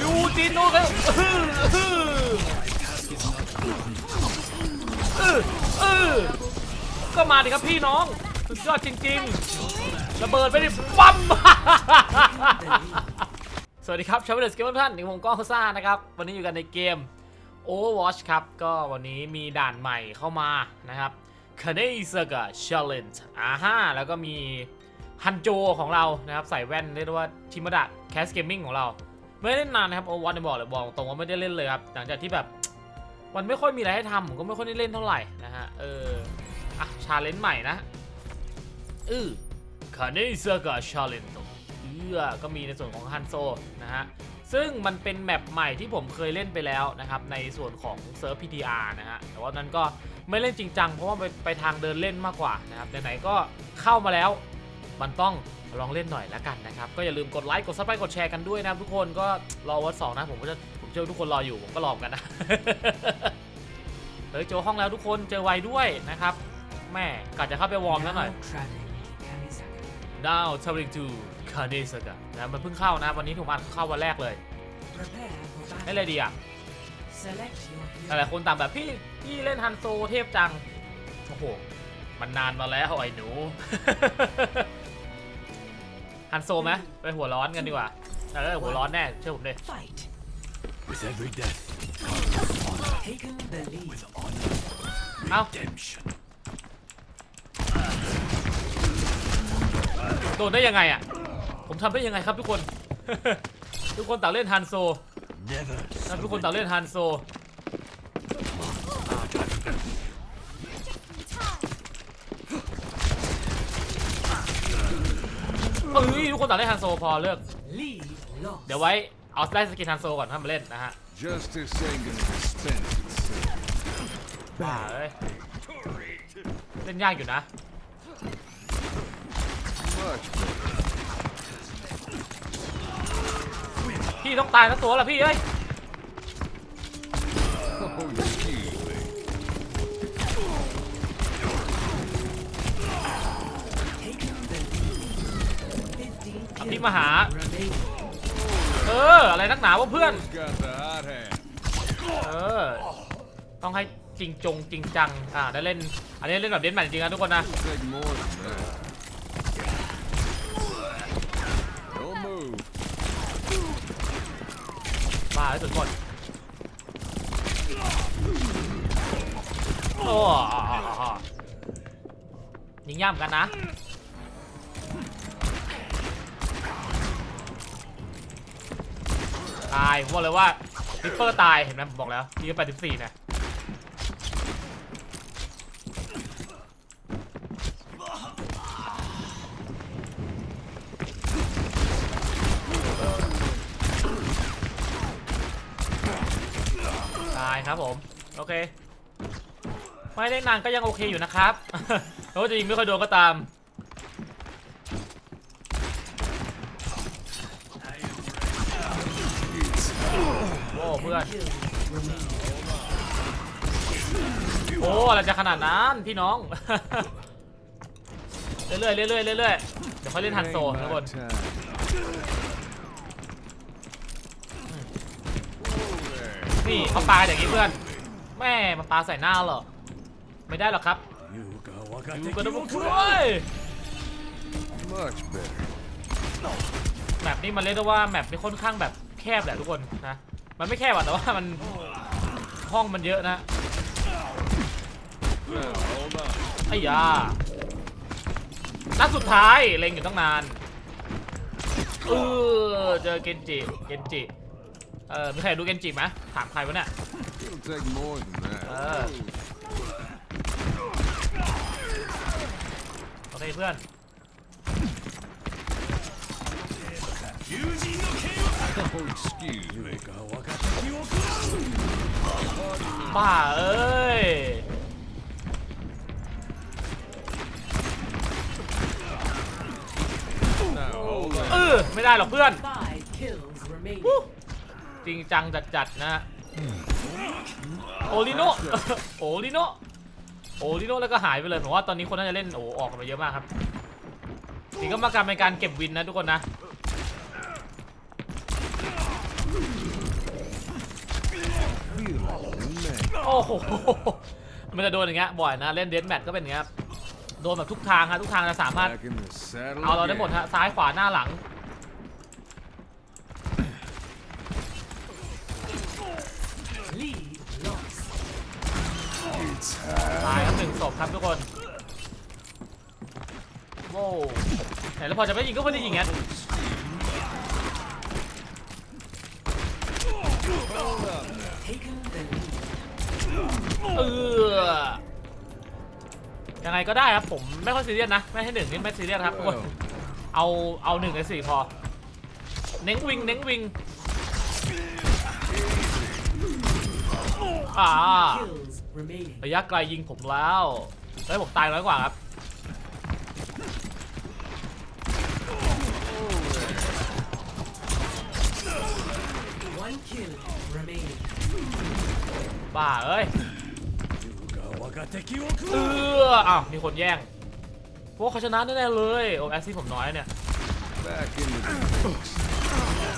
ยูจินโน่ครับอื้ออื้ออื้ออื้อก็มาดิครับพี่น้อง สุดยอดจริง ๆ ระเบิดไปดิปั๊มสวัสดีครับชาวเวลสเกมท่านนี่ผมก้องซ่านะครับ วันนี้อยู่กันในเกม Overwatch ครับ ก็วันนี้มีด่านใหม่เข้ามานะครับ k a n e s a g a Challenge อ่าฮะแล้วก็มีฮันโจของเรานะครับ ใส่แว่นเรียกได้ว่าชิมดะแคสเกมมิ่งของเรา ไม่ได้เล่นนานนะครับ Overwatch เนี่ยบอกเลยบอกตรงว่าไม่ได้เล่นเลยครับหลังจากที่แบบมันไม่ค่อยมีอะไรให้ทำผมก็ไม่ค่อยได้เล่นเท่าไหร่นะฮะเอออะชาเลนจ์ใหม่นะอือคาเนเซกาชาเลนโตเอื้อก็มีในส่วนของฮันโซนะฮะซึ่งมันเป็นแมปใหม่ที่ผมเคยเล่นไปแล้วนะครับในส่วนของเซิร์ฟ PTR นะฮะแต่ว่านั้นก็ไม่เล่นจริงจังเพราะว่าไปไปทางเดินเล่นมากกว่านะครับไหนๆก็เข้ามาแล้ว มันต้องลองเล่นหน่อยละกันนะครับก็อย่าลืมกดไลค์กดซับสไครต์กดแชร์กันด้วยนะครับทุกคนก็รอวัดสองนะผมก็จะผมเชื่อว่าทุกคนรออยู่ผมก็รอเหมือนกันนะเฮ้ยเจอห้องแล้วทุกคนเจอไวด้วยนะครับแม่กะจะเข้าไปวอร์มแล้วหน่อย Now traveling to Kanesaka นะมันเพิ่งเข้านะ วันนี้ถูกมาเข้าวันแรกเลยให้เลยดีอะหลายๆคนต่างแบบพี่พี่เล่นฮันโซเทพจัง โอ้โห มันนานมาแล้วไอ้หนู ฮันโซไหมไปหัวร้อนกันดีกว่าเออหัวร้อนแน่เชื่อผมเลย Fight. With every death, Taken the lead. เอ้า redemption. โดนได้ยังไงอะ ผมทำได้ยังไงครับทุกคน ทุกคนต่างเล่นฮันโซ Never นะทุกคนต่างเล่นฮันโซ เอ้ย ทุกคนต่างเล่นฮันโซพอเลิก Lead lost. เดี๋ยวไว้เอาได้สกินฮันโซก่อนถ้ามาเล่นนะฮะ Justice ain't gonna dispense itself. บ้าเอ้ยเล่นยากอยู่นะ Much better. พี่ต้องตายทั้งตัวละพี่เอ้ย 15อันนี้ kills มาหา เออ อะไรนักหนาวะเพื่อน เออ ต้องให้จริงจงจริงจัง อ่า ได้เล่น อันนี้เล่นแบบเล่นแมทจริงนะทุกคนนะ Take more than that. Don't move. บ้าให้สุดหมดโอ้ยิงย่ำกันนะ ตายผมบอกเลยว่าริปเปอร์ตายเห็นไหมผมบอกแล้วทีก็แปดสิบสี่นะตายครับผมโอเค ไม่ได้นานก็ยังโอเคอยู่นะครับเพราะว่าจะยิงไม่ค่อยโดนก็ตาม เพื่อน kills remain. โอ้อะไรจะขนาดนั้นพี่น้อง เรื่อยๆเรื่อยๆเรื่อยๆเดี๋ยวค่อยเล่นฮันโซ Ain't ทุก my คน time. นี่เขาปาอย่างนี้เพื่อน แม่มาปาใส่หน้าเหรอ ไม่ได้หรอกครับ You got อยู่กัน wakateki ทุก wo คน kurai. Much better. แมปนี้มันเรียกได้ว่าแมปนี้ค่อนข้างแบบแคบแหละทุกคนนะ มันไม่แคบอะแต่ว่ามันห้องมันเยอะนะไอ้ยานัดสุดท้ายเล็งอยู่ตั้งนานเออเจอเกนจิเกนจิเออมีใครดูเกนจิไหมถามใครวะเนี่ย It'll take more than that. Ah. โอเคเพื่อน Oh, excuse me. You got wakateki wo kurai. บ้าเอ้ย Now, hold เอ on. อไม่ได้หรอกเพื่อน Five kills remain. จริงจังจัดๆนะโอลิโน โอลิโน โอลิโนแล้วก็หายไปเลยผมว่าตอนนี้คนน่าจะเล่นโอ้ออกกันมาเยอะมากครับนี่ก็มาการเป็นการเก็บวินนะทุกคนนะ อ้โห มันจะโดนอย่างเงี้ยบ่อยนะ เล่นเดนแมทก็เป็นอย่างเงี้ยครับโดนแบบทุกทางฮะทุกทางจะสามารถ Back in the saddle. เอาเราได้หมด again. ฮะ ซ้ายขวาหน้าหลัง Lead lost. ตายครับหนึ่งศพครับทุกคนโว้วไหนแล้วพอจะไม่ยิงก็ไม่ได้ยิงงั้ เออยังไงก็ได้ครับผมไม่ค่อยซีเรียสนะ ไม่ให้หนึ่งนี่ไม่ซีเรียสครับทุกคน Well, เอาเอาหนึ่งในสี่พอ เน้งวิงเน้งวิงอ่า Kills remaining. ระยะไกลยิงผมแล้วแล้วผมตายน้อยกว่าครับ One kill remaining. บ้าเอ้ยเอออ้าวมีคนแย่งพวกเขาชนะแน่เลยโอ้แอซซี่ผมน้อยเนี่ย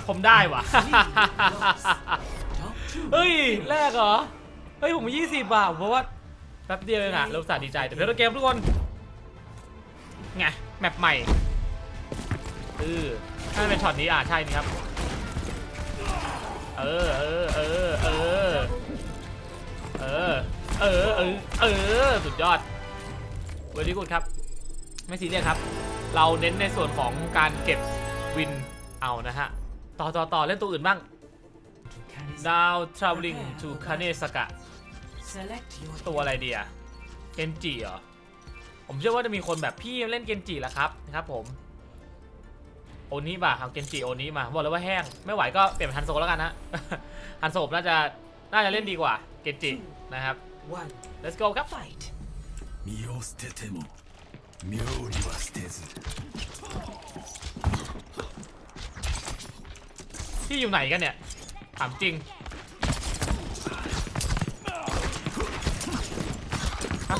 ผมได้วะเฮ้ยแรกเหรอเฮ้ยผมยี่สิบบาทเพราะว่าแป๊บเดียวเองอะเราสาดีใจแต่เพลินเกมทุกคนไงแมปใหม่เออถ้าเป็นช็อตนี้อะใช่นี่ครับ เออเออเออเออ เออ เออ เออ เออ สุดยอดเวดีกูดครับ ไม่ซีเรียสครับ เราเน้นในส่วนของการเก็บวินเอานะฮะ ต่อต่อต่อเล่นตัวอื่นบ้าง Kanis- Now traveling to Kanesaka ตัวอะไรดีอะเกนจิเหรอ ผมเชื่อว่าจะมีคนแบบพี่เล่นเกนจิแล้วครับนะครับผม โอนี้ป่ะเอาเกนจิโอนี้มา บอกเลยว่าแห้ง ไม่ไหวก็เปลี่ยนฮันโซแล้วกันนะฮันโซน่าจะ น่าจะเล่นดีกว่าเกนจินะครับ one. let's go ครับ Fight. 身を捨てても妙理は捨てず พี่อยู่ไหนกันเนี่ย ถามจริงฮะ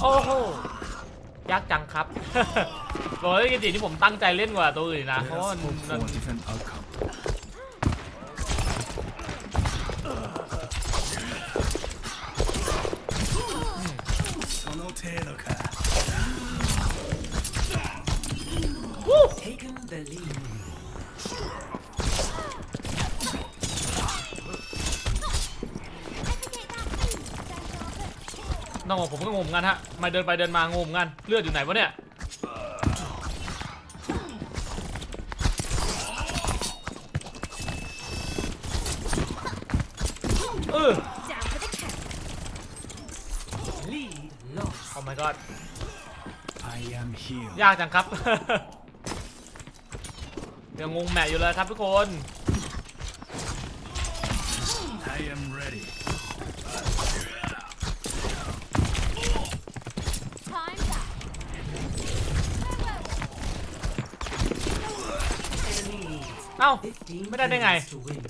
โอ้โห ยากจังครับ บอกเลยจริงๆที่ผมตั้งใจเล่นกว่าตัวอื่นนะ เพราะว่ามัน different outcome องบอกผมก็งงเหมือนกันฮะมาเดินไปเดินมางงเหมือนกันเลือดอยู่ไหนวะเนี่ยเออ Lead lost. โอ้ my god I am here ยากจังครับ ยังงงแมทอยู่เลยครับทุกคน I am ready Time's up. Enemy leads. เอ้า 15 ไม่ได้ได้ไง kills to win.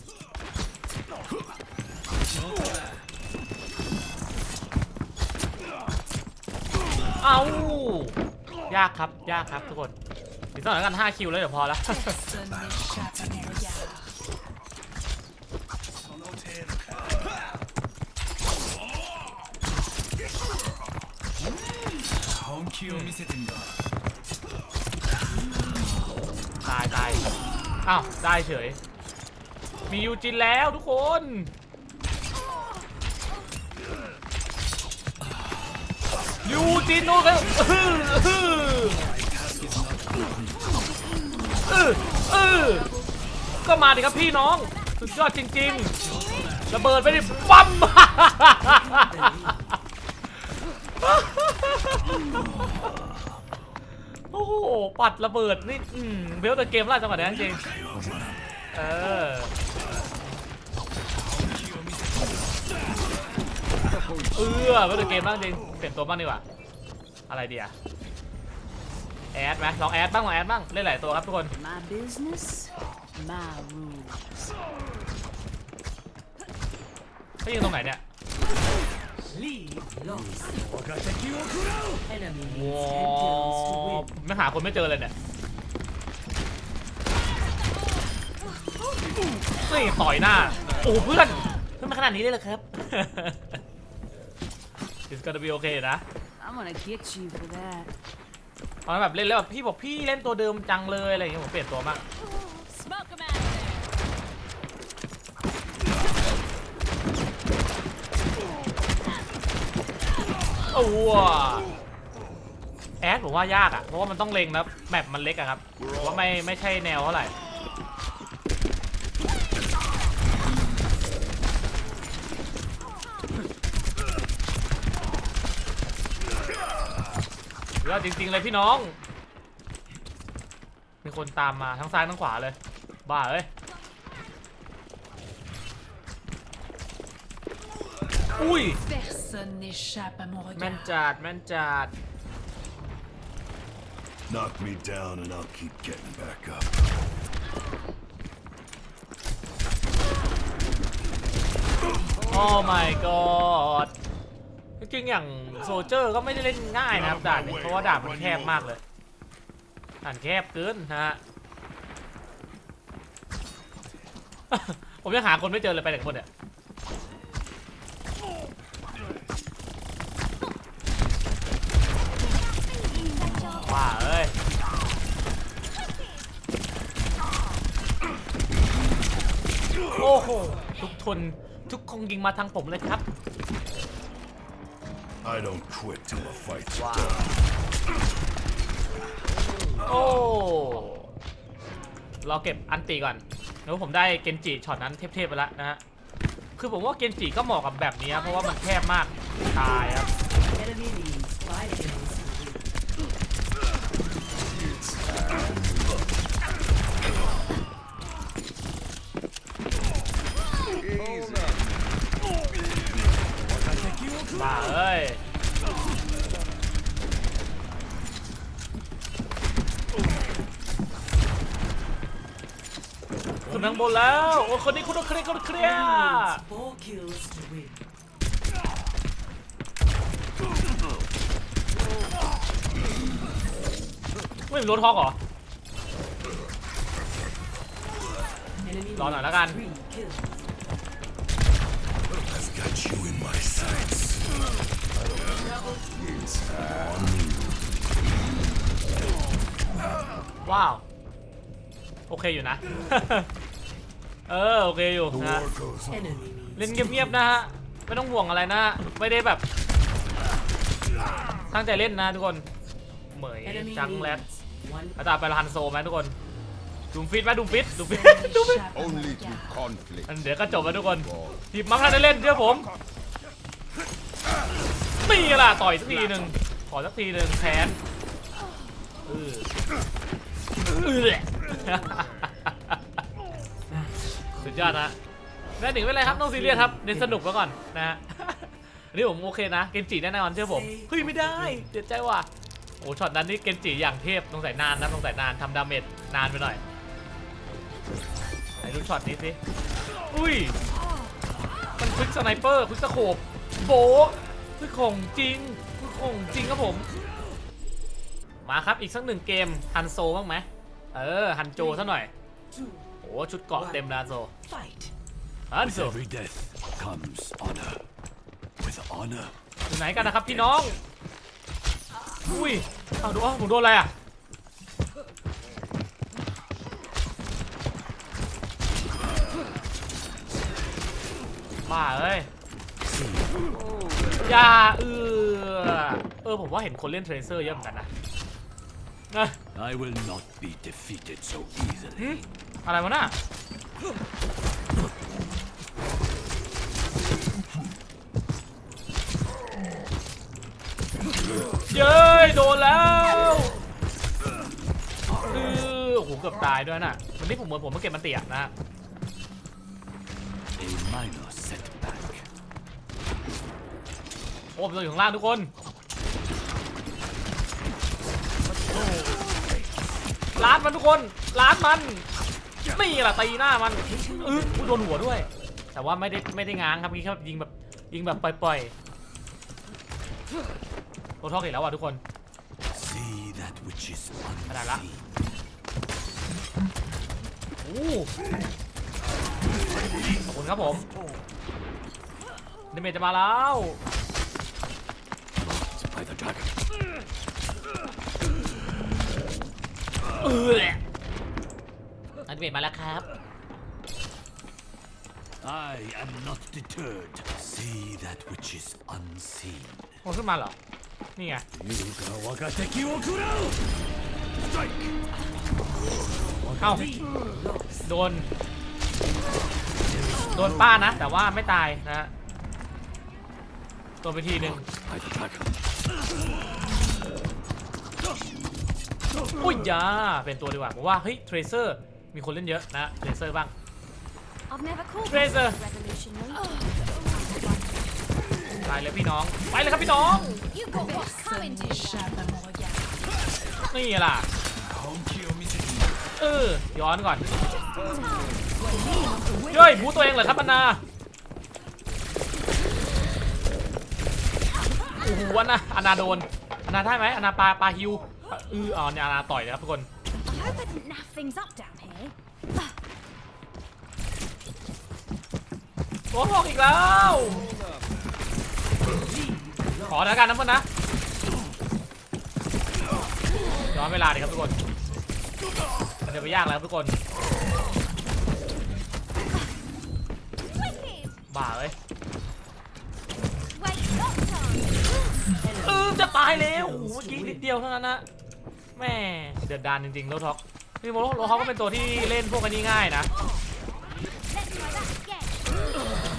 เอ้ายากครับ ยากครับทุกคนอีกสักหน่อยแล้วกัน5คิวแล้วเดี๋ยวพอแล้ว その程度か本気を見せてみろ อ้าว ได้เฉย มียูจินแล้วทุกคน ยูจินโอ้ยเออเออเออก็มาดิครับพี่น้อง สุดยอดจริง ๆ ระเบิดไปดิปั๊ม โอ้โห ปัดระเบิด นี่อืมเบลต์เกมล่าจังหวะนี้จริง เออเออเบลต์เกมบ้างจริง เปลี่ยนตัวบ้างดีกว่า อะไรดีอะแอดไหมลองแอดบ้างลองแอดบ้าง เล่นหลายตัวครับทุกคน My business, my rules. เขายิงตรงไหนเนี่ย ว้าไม่หาคนไม่เจอเลยเนี่ยเฮ้ยต่อยหน้า โอ้เพื่อนเพื่อนมาขนาดนี้ได้เลยครับ It's gonna be okay นะตอนแบบเล่นแล้วแบบพี่บอกพี่เล่นตัวเดิมจังเลยอะไรอย่างเงี้ยผมเปลี่ยนตัวมาก โอ้วแอดผมว่ายากอะเพราะว่ามันต้องเล็งแล้วแมปมันเล็กอะครับว่าไม่ไม่ใช่แนวเท่าไหร่เยอะจริงๆเลยพี่น้อง มีคนตามมาทั้งซ้ายทั้งขวาเลย บ้าเอ้ย อุ้ย Personne n'échappe à mon แม่น regard. จัดแม่นจัด Knock me down and I'll keep getting back up. โอ้ my god จริงๆอย่างโซเจอร์ก็ไม่ได้เล่นง่ายนะครับด่านนี้เพราะว่าด่านมันแคบมากเลยด่านแคบเกินนะฮะ ผมยังหาคนไม่เจอเลยไปไหนกันหมดเนี่ย โอ้โห ทุกทน ทุกคงยิงมาทางผมเลยครับ I don't quit till the fight's done. โอ้เราเก็บอันตีก่อนแล้วผมได้เกนจิช็อตนั้นเทพๆไปแล้วนะฮะ คือผมว่าเกนจิก็เหมาะกับแบบนี้ครับเพราะว่ามันแคบมาก ตายครับ Enemy leads five kills. บ้าเอ้ยขึ้นทางบนแล้ว โอ้คนนี้คุณต้องเคลียร์คุณต้องเคลียร์ไม่มีรถฮอกเหรอรอหน่อยแล้วกัน ว้าว โอเคอยู่นะ เออ โอเคอยู่ The นะ war goes on. Enemy needs เล่นเงียบๆนะฮะ ไม่ต้องห่วงอะไรนะ ไม่ได้แบบ ตั้งใจเล่นนะทุกคน เหมย Enemy จังแรด leads one อาจารย์ไปละฮันโซไหมทุกคนดูฟิตไหมดูฟิตดูฟิต Personne ดูฟิต n'échappe à mon Only through regard. conflict. อันเดี๋ยวก็จบแล้วทุกคนทีมมักทันได้เล่นเชื่อผม นี่ล่ะ ต่อยสักทีหนึ่งขอสักทีหนึ่งแขนเออเออสุดยอดนะแม่หนึ่งไม่เป็นไรครับน้องซีเรียสครับเน้นสนุกไว้ก่อนนะฮะนนี้ผมโอเคนะ เกนจิแน่นอนเชื่อผมเฮ้ยไม่ได้เจ็บใจว่ะโอ้ช็อตนั้นนี่เกนจิอย่างเทพต้องใส่นานนะต้องใส่นานทำดาเมจนานไปหน่อยไหนดูช็อตนี้สิ อุ้ย มันควิกสไนเปอร์ควิกสโคปโบะ คือของจริงคือของจริงครับผม มาครับอีกสักหนึ่งเกมฮันโซบ้างไหมเออฮันโจซะหน่อย two โอ้ชุดเกราะเต็มแล้วฮันโซ fight. ฮัน With โซ every death comes honor. With honor อยู่ไหนกันนะครับพี่น้อง อุ้ยเอาดูว่าผมโดนอะไรอะบ้าเอ้ย อย่าเออเออผมว่าเห็นคนเล่นเทรเซอร์เยอะเหมือนกันนะนะ I will not be defeated so หึ easily. อะไรวะน่ะเย้ยโดนแล้วเออโอ้โหเกือบตายด้วยน่ะวันนี้ผมเหมือนผมมาเก็บมันเตียนะ A minor อ้ผมตัวอยู่ข้างล่างทุกคนล้านมันทุกคนล้านมันนี่แหละตีหน้ามันเอออุ๊ยโดนหัวด้วย แต่ว่าไม่ได้ไม่ได้ง้างครับนี่แค่ยิงแบบยิงแบบปล่อยๆโดนทอกอีกแล้วอะทุกคน See that which is Ada lah. unseen. ขอบคุณครับผมเดเมจจะมาแล้ว อออันเดเมจมาแล้วครับ I am not deterred. See that which is unseen. โอ้ขึ้นมาเหรอ นี่ไง Yuga wagateki wo kurau! Strike! เอ้า โดน โดนป้านะ แต่ว่าไม่ตายนะฮะโดนไปทีหนึ่ง By the dragon. อุ้ยยาเป็นตัวดีกว่าผมว่าเฮ้ยเทรเซอร์มีคนเล่นเยอะนะเทรเซอร์บ้าง I've never called Razor. myself revolutionary. ตายเลยพี่น้องไปเลยครับพี่น้อง You got what's coming to you. n'échappe à mon regard. นี่ล่ะเออย้อนก่อนเฮ้ยบูตัวเองเหรอครับปนาโอ้โหอันนาอันนาโดนอันนาได้ไหมอันนาปลาปลาฮิว เอออ๋อเนี่ยอันนาต่อยนะครับทุกคน I hope I didn't naff things up down here. โดนหอกอีกแล้ว ขอแล้วกันนะเพื่อนนะย้อนเวลาดิครับทุกคนมันจะไปยากแล้วครับทุกคน Wicked. บ้าเลย Wait, not time. เออจะตายแล้วโอ้โหเมื่อกี้นิดเดียวเท่านั้นนะ แม่เดือดดานจริงๆโลท็อกนี่โมโลโลท็อกก็เป็นตัวที่เล่นพวกอันนี้ง่ายนะ Let's try that again.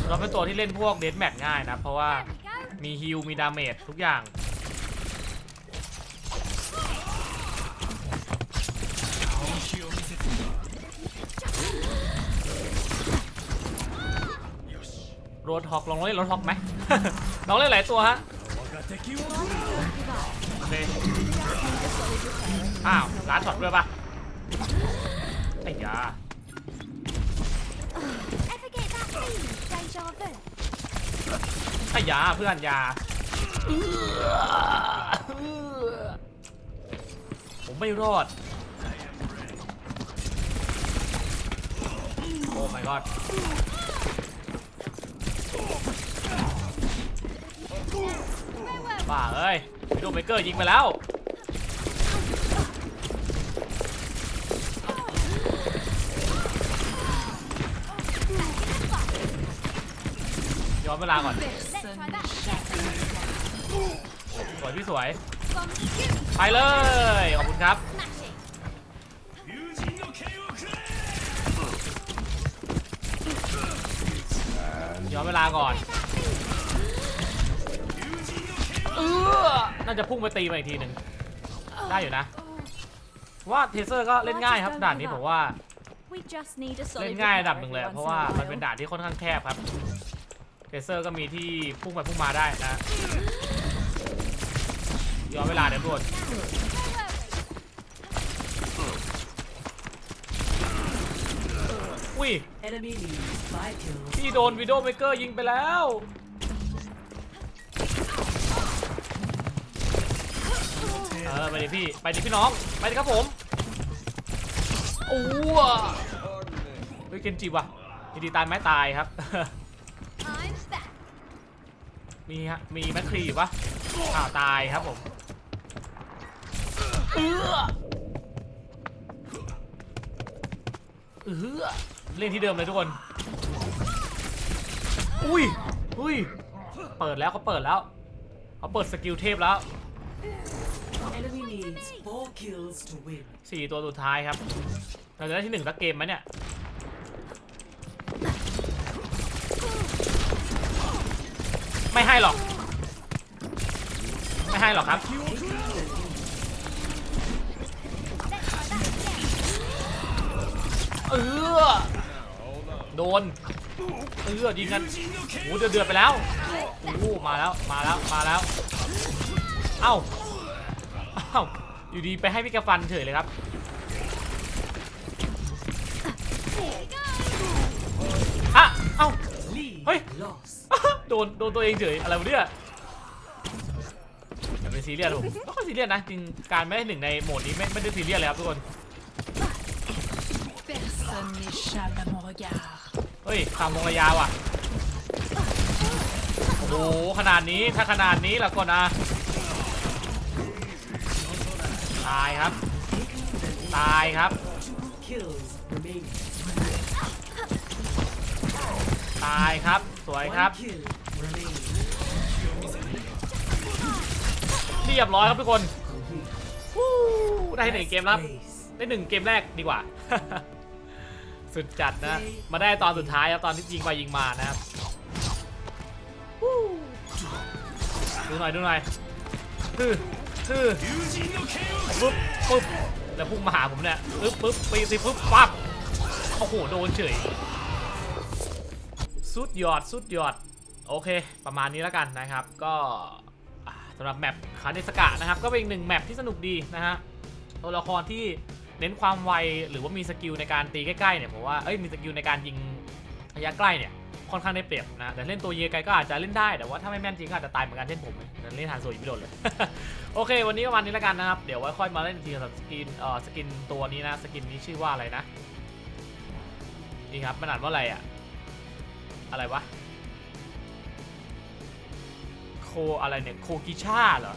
เราเป็นตัวที่เล่นพวกเดสแมทง่ายนะ เพราะว่า There we go. มีฮิลมีดาเมจทุกอย่างโรดฮอกลองเล่นโรดฮอกไหมลองเล่นหลายตัวฮะ Wagateki wo โอเค อ้าวร้านช็อตด้วยปะไอ้ยาไอ้ยาเพื่อนยา ผมไม่รอด โอ้ my god บ้าเอ้ยวิดโอเมเกอร์ยิงไปแล้ว อนเวลาก่อน สวยพี่สวย ไปเลย ขอบคุณครับ ย้อนเวลาก่อน เออน่าจะพุ่งไปตีมาอีกทีหนึ่ง ได้อยู่นะ ว่าเทเซอร์ก็เล่นง่ายครับด่านนี้ผมว่า เล่นง่ายระดับหนึ่งเลยเพราะว่ามันเป็นด่านที่ค่อนข้างแคบครับ เทเซอร์ก็มีที่พุ่งไปพุ่งมาได้นะย้อนเวลาเดี๋ยวด่วนอุ้ย Enemy leads five kills. พี่โดนวิดโอเมเกอร์ยิงไปแล้วเออไปดิพี่ ไปดิพี่น้อง ไปดิครับผมโอ้วเฮ้ยเกนจิว่ะมีดีตายไหมตายครับ มีฮะ มีแมคครีอยู่ปะอ้าวตายครับผมเออเออเล่นที่เดิมเลยทุกคน อุ้ย อุ้ย เปิดแล้วเขาเปิดแล้วเขาเปิดสกิลเทพแล้ว สี่ตัวสุดท้ายครับ เราจะได้ที่หนึ่งสักเกมไหมเนี่ย ไม่ให้หรอก ไม่ให้หรอกครับ เออ โดน เออยิงกันโอ้เดือดเดือดไปแล้วโอ้มาแล้ว มาแล้ว มาแล้ว เอ้า เอ้า อยู่ดีไปให้พี่กระฟันเฉยเลยครับอะเอ้า Lead Hey. lost. โดนโดนตัวเองเฉยอะไรวะเนี่ยอย่าเป็นซีเรียสผมไม่ค่อยซีเรียสนะจริงการไม่ได้หนึ่งในโหมดนี้ไม่ไม่ได้ซีเรียสเลยครับทุกคน Best Personne n'échappe à mon regard. เฮ้ยตามวงระยะว่ะโอ้โหขนาดนี้ถ้าขนาดนี้แล้วก็นะตายครับ ตายครับ Kills remaining. ตายครับ สวยครับ One kill เรียบร้อยครับทุกคนได้หนึ่งเกมแล้วได้หนึ่งเกมแรกดีกว่า สุดจัดนะ มาได้ตอนสุดท้ายครับตอนที่ยิงไปยิงมานะครับดูหน่อยดูหน่อยคือคือปึ๊บปึ๊บแล้วพุ่งมาหาผมเนี่ยปึ๊บปึ๊บปีสิปึ๊บปั๊บโอ้โหโดนเฉยสุดยอดสุดยอด โอเค ประมาณนี้แล้วกันนะครับ ก็ำหรับแมปคาเนสกะนะครับ ก็เป็นอีกหนึ่งแมปที่สนุกดีนะฮะตัวละครที่เน้นความไวหรือว่ามีสกิลในการตีใกล้ๆเนี่ยผมว่าเอ้ยมีสกิลในการยิงระยะใกล้เนี่ยค่อนข้างได้เปรียบนะแต่เล่นตัวเยิงไกลก็อาจจะเล่นได้แต่ว่าถ้าไม่แม่นจริงก็อาจจะตายเหมือนกันเช่นผมเล่นทานโซยิไม่โดนเลย โอเค วันนี้ประมาณนี้แล้วกันนะครับ เดี๋ยวไว้ค่อยมาเล่นอีกทีสำหรับสกินเอ่อสกินตัวนี้นะสกินนี้ชื่อว่าอะไรนะนี่ครับมันอ่านว่าอะไรอะอะไรวะ โคอะไรเนี่ยโคกิชาเหรอ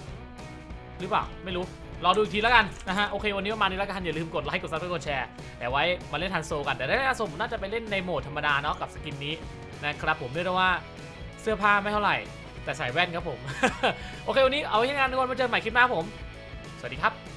หรือเปล่าไม่รู้รอดูอีกทีแล้วกันนะฮะโอเควันนี้ประมาณนี้แล้วกันอย่าลืมกดไลค์กดซับสไครต์กดแชร์แต่ไว้มาเล่นทันโซกันแต่ได้ทันโซผมน่าจะไปเล่นในโหมดธรรมดาเนาะกับสกินนี้นะครับผมเรียกได้ว่าเสื้อผ้าไม่เท่าไหร่ แต่ใส่แว่นครับผม โอเควันนี้เอาไว้ที่งานทุกคนมาเจอใหม่คลิปหน้าผม สวัสดีครับ